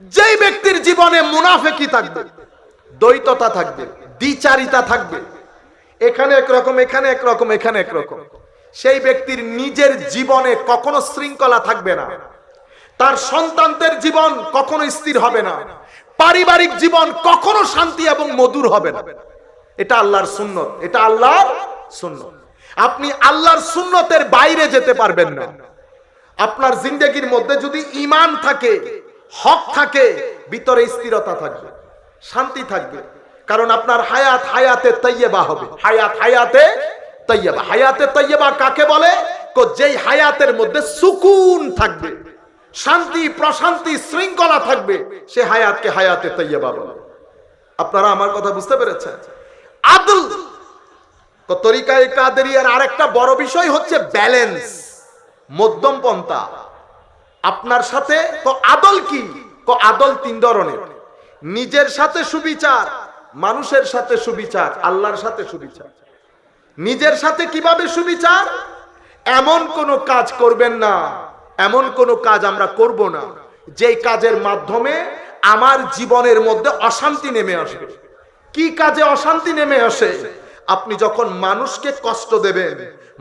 যেই ব্যক্তির জীবনে মুনাফেকি থাকবে, দ্বৈততা থাকবে, দ্বিচারিতা থাকবে, এখানে একরকম এখানে একরকম এখানে একরকম সেই ব্যক্তির নিজের জীবনে কখনো শৃঙ্খলা থাকবে না। তার সন্তানদের জীবন কখনো স্থির হবে না। পারিবারিক জীবন কখনো শান্তি এবং মধুর হবে না। এটা আল্লাহর সুন্নত, এটা আল্লাহর সুন্নত। আপনি আল্লাহর সুন্নতের বাইরে যেতে পারবেন না। আপনার জিন্দগির মধ্যে যদি ইমান থাকে হক থাকে, ভিতরে স্থিরতা থাকবে, শান্তি থাকবে। কারণ আপনার হায়াত হায়াতে তৈয়বা হবে। হায়াত হায়াতে তৈয়বা। হায়াতে তৈয়বা কাকে বলে? যেই হায়াতের মধ্যে সুকুন থাকবে, শান্তি, প্রশান্তি, শৃঙ্খলা থাকবে, সে হায়াতকে হায়াতে তৈয়বা বলে। আপনারা আমার কথা বুঝতে পেরেছেন? আদল তরিকায় কাদেরিয়ার আরেকটা বড় বিষয় হচ্ছে ব্যালেন্স, মধ্যম পন্থা। আপনার সাথে? তো আদল কি? তো আদল তিন ধরনের। নিজের সাথে সুবিচার, মানুষের সাথে সুবিচার, আল্লাহর সাথে সুবিচার। নিজের সাথে কীভাবে সুবিচার? এমন কোনো কাজ করবেন না, এমন কোনো কাজ আমরা করব না, যেই কাজের মাধ্যমে আমার জীবনের মধ্যে অশান্তি নেমে আসবে। কি কাজে অশান্তি নেমে আসে? আপনি যখন মানুষকে কষ্ট দেবেন,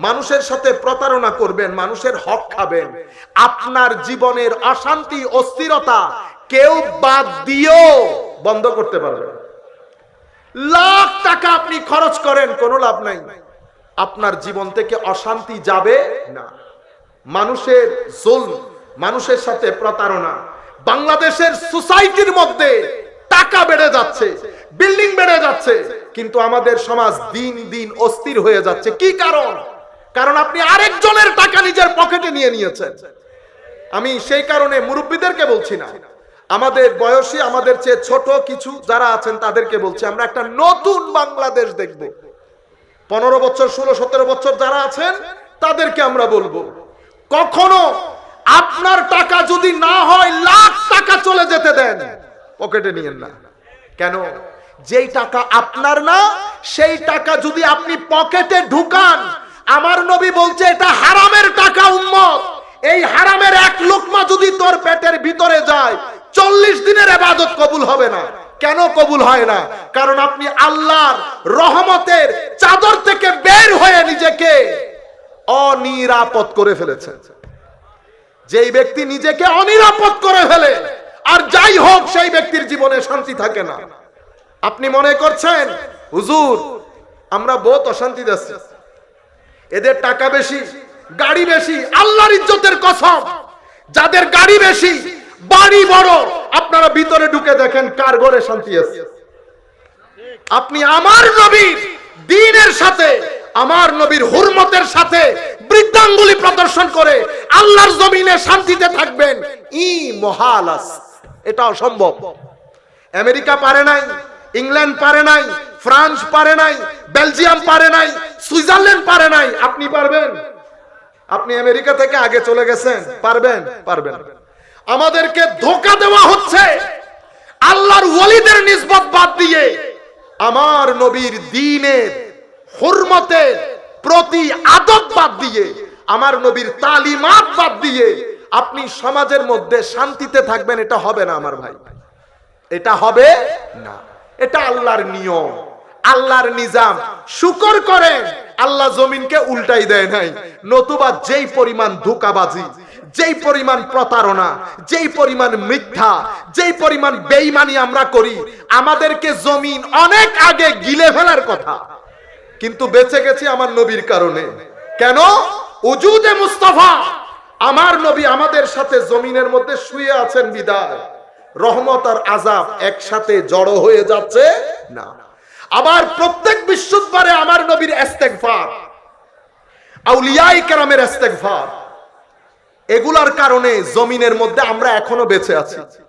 মানুষের সাথে প্রতারণা করবেন, মানুষের হক খাবেন, আপনার জীবনের অশান্তি, অস্থিরতা কেউ বাদ দিয়েও বন্ধ করতে পারবে লাখ টাকা আপনি খরচ করেন, কোনো লাভ নাই। আপনার জীবন থেকে অশান্তি যাবে না। মানুষের জুলম, মানুষের সাথে প্রতারণা, বাংলাদেশের সোসাইটির মধ্যে টাকা বেড়ে যাচ্ছে, বিল্ডিং বেড়ে যাচ্ছে কিন্তু আমাদের সমাজ দিন দিন অস্থির হয়ে যাচ্ছে। কি কারণ? কারণ আপনি আরেকজনের টাকা নিজের পকেটে নিয়ে নিয়েছেন। আমি সেই কারণে মুরব্বীদেরকে বলছি না। আমাদের বয়সী, আমাদের চেয়ে ছোট কিছু যারা আছেন, তাদেরকে বলছি, আমরা একটা নতুন বাংলাদেশ দেখব। পনেরো বছর, ষোলো, সতেরো বছর যারা আছেন, তাদেরকে আমরা বলব। কখনো আপনার টাকা যদি না হয়, লাখ টাকা চলে যেতে দেন। পকেটে নিয়েন না। কেন? যেই টাকা আপনার না, সেই টাকা যদি আপনি পকেটে ঢুকান, আমার নবী বলছে, এটা হারামের টাকা, উম্মত। এই হারামের এক লোকমা যদি তোর পেটের ভিতরে যায়, চল্লিশ দিনের আবাদত কবুল হবে না। কেন কবুল হয় না? কারণ আপনি আল্লাহর রহমতের চাদর থেকে বের হয়ে নিজেকে অনিরাপদ করে ফেলেছেন। যেই ব্যক্তি নিজেকে অনিরাপদ করে ফেলে, আর যাই হোক, সেই ব্যক্তির জীবনে শান্তি থাকে না। আপনি মনে করছেন? হুজুর, আমরা বহুত অশান্তি যাচ্ছি এদের টাকা বেশি, গাড়ি বেশি, আল্লাহর ইজ্জতের কসম। যাদের গাড়ি বেশি, বাড়ি বড়, আপনারা ভিতরে ঢুকে দেখেন কার ঘরে শান্তি আছে। আপনি আমার নবীর দিনের সাথে, আমার নবীর হুরমতের সাথে বৃদ্ধাঙ্গুলি প্রদর্শন করে আল্লাহর জমিনে শান্তিতে থাকবেন, ই মহালাস। এটা অসম্ভব আমেরিকা পারে নাই ইংল্যান্ড পারে নাই, ফ্রান্স পারে নাই, বেলজিয়াম পারে নাই, সুইজারল্যান্ড পারে নাই। আপনি পারবেন? আপনি আমেরিকা থেকে আগে চলে গেছেন। পারবেন? পারবেন। আমাদেরকে ধোকা দেওয়া হচ্ছে। আল্লাহর ওয়ালিদের নিসবত বাদ দিয়ে আমার নবীর দিনের হুরমতের প্রতি আদব বাদ দিয়ে, আমার নবীর তালিমাত বাদ দিয়ে আপনি সমাজের মধ্যে শান্তিতে থাকবেন, এটা হবে না আমার ভাই। এটা হবে না। এটা আল্লাহর নিয়ম, আল্লাহর নিজাম। শুকর করেন, আল্লাহ জমিনকে উল্টাই দেয় নাই। নতুবা যেই পরিমাণ ধোকাবাজি, যেই পরিমাণ প্রতারণা, যেই পরিমাণ মিথ্যা, যেই পরিমাণ বেইমানি আমরা করি, আমাদেরকে জমিন অনেক আগে গিলে ফেলার কথা। কিন্তু বেঁচে গেছি আমার নবীর কারণে। কেন? উজুদে মুস্তাফা। আমার নবী আমাদের সাথে জমিনের মধ্যে শুয়ে আছেন বিদায়। রহমত আর আজাব একসাথে জড়ো হয়ে যাচ্ছে না। আবার প্রত্যেক বিশ্ববারে আমার নবীর ইস্তেগফার আউলিয়াই কেরামের ইস্তেগফার। এগুলার কারণে জমিনের মধ্যে আমরা এখনও বেঁচে আছি।